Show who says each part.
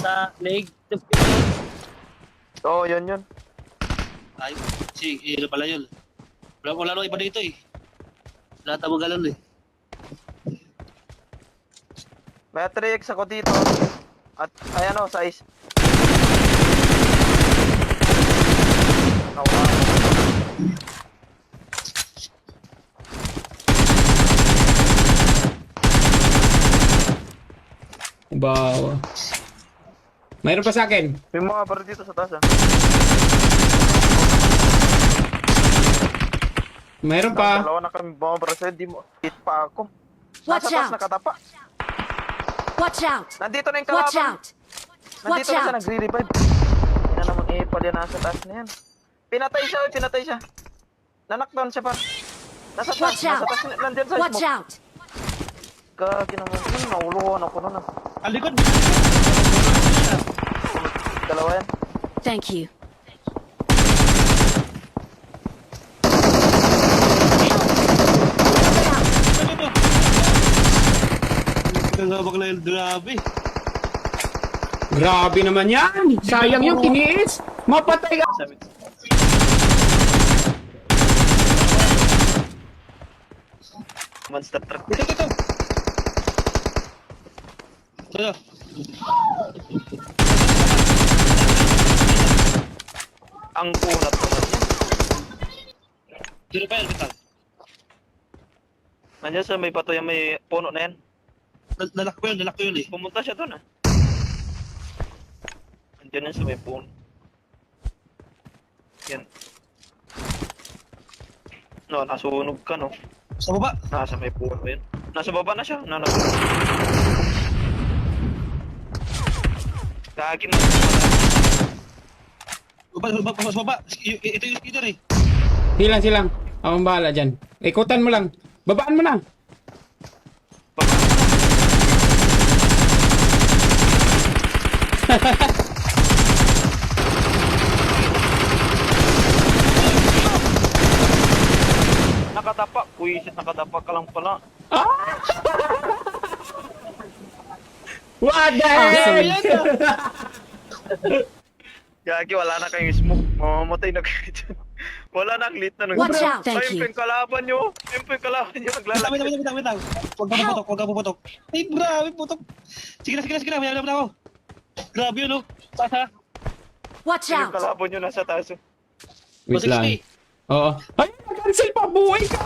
Speaker 1: Sa leg.
Speaker 2: Oo, yun yun.
Speaker 1: Ay, si, eh, ano pala yun. Wala, wala nang iba dito eh. Lahat ang galon eh.
Speaker 2: May 3x ako dito. At, ayan o, size. Nawala.
Speaker 3: Bawa. Mayroon pa sa akin.
Speaker 2: May mga bar dito sa taas ah.
Speaker 3: Mayroon pa.
Speaker 2: Dalawa na kami mga bar sa'yo. Di mo, hit pa ako.
Speaker 4: Watch
Speaker 2: Nasa taas
Speaker 4: out.
Speaker 2: nakatapa.
Speaker 4: Watch out!
Speaker 2: Nandito na yung
Speaker 4: Watch
Speaker 2: kalaban.
Speaker 4: out!
Speaker 2: Nandito
Speaker 4: Watch
Speaker 2: na siya,
Speaker 4: out.
Speaker 2: nagre-revive. Hindi na naman ipal yan nasa taas na yan. Pinatay siya, pinatay siya. Nanakdown siya pa. Nasa taas,
Speaker 4: Watch
Speaker 2: nasa
Speaker 4: out.
Speaker 2: taas. Nandyan sa
Speaker 4: Watch
Speaker 2: smoke.
Speaker 4: out!
Speaker 2: Gagi naman. Hmm, nauluhan ako nun ah.
Speaker 1: Ang likod!
Speaker 2: Dalawa yan.
Speaker 4: Thank you.
Speaker 1: Kagabak na grabe.
Speaker 3: Grabe naman yan. Sayang yung kiniis. Mapatay ka.
Speaker 1: Sabi.
Speaker 2: Monster truck.
Speaker 1: Ito, ito, ito. Ito.
Speaker 2: Ang kunat naman yan.
Speaker 1: Dito pa yan, Vital.
Speaker 2: Nandiyan sa may bato yung may puno na yan.
Speaker 1: Nal- Nalak ko yun, nalak ko yun eh.
Speaker 2: Pumunta siya doon ah. Nandiyan yan sa may puno. Yan. No, nasunog ka no.
Speaker 1: Sa baba.
Speaker 2: Nasa may puno yan. Nasa baba na siya. Na, nasa... Gagi mo.
Speaker 1: Baba, baba, baba, baba. Y- y- Ito yung speeder eh.
Speaker 3: Silang, silang. Ako ang bahala dyan. Ikutan mo lang. Babaan mo na.
Speaker 2: Nakatapa. Kuisit, nakatapa ka lang pala.
Speaker 3: Ah! What the
Speaker 4: Awesome.
Speaker 2: Gagi, wala na kayong smoke. Mamamatay na kayo dyan. Wala na ang lit na nung...
Speaker 4: Watch out. Thank
Speaker 2: Ayun
Speaker 4: you.
Speaker 2: po yung kalaban nyo. Ayun po yung kalaban nyo.
Speaker 1: Wait lang, wait lang, wait lang, wait lang. Huwag ka puputok, huwag ka puputok. Ay, grabe, putok. Sige na, sige na, sige na. Mayroon na ako. Grabe yun, oh. Taas ha.
Speaker 4: Watch
Speaker 2: Yung
Speaker 4: out!
Speaker 2: kalaban nyo nasa taas. oh.
Speaker 3: Wait lang.
Speaker 1: 160.
Speaker 3: Oo. Ay, cancel pa. Buhay ka.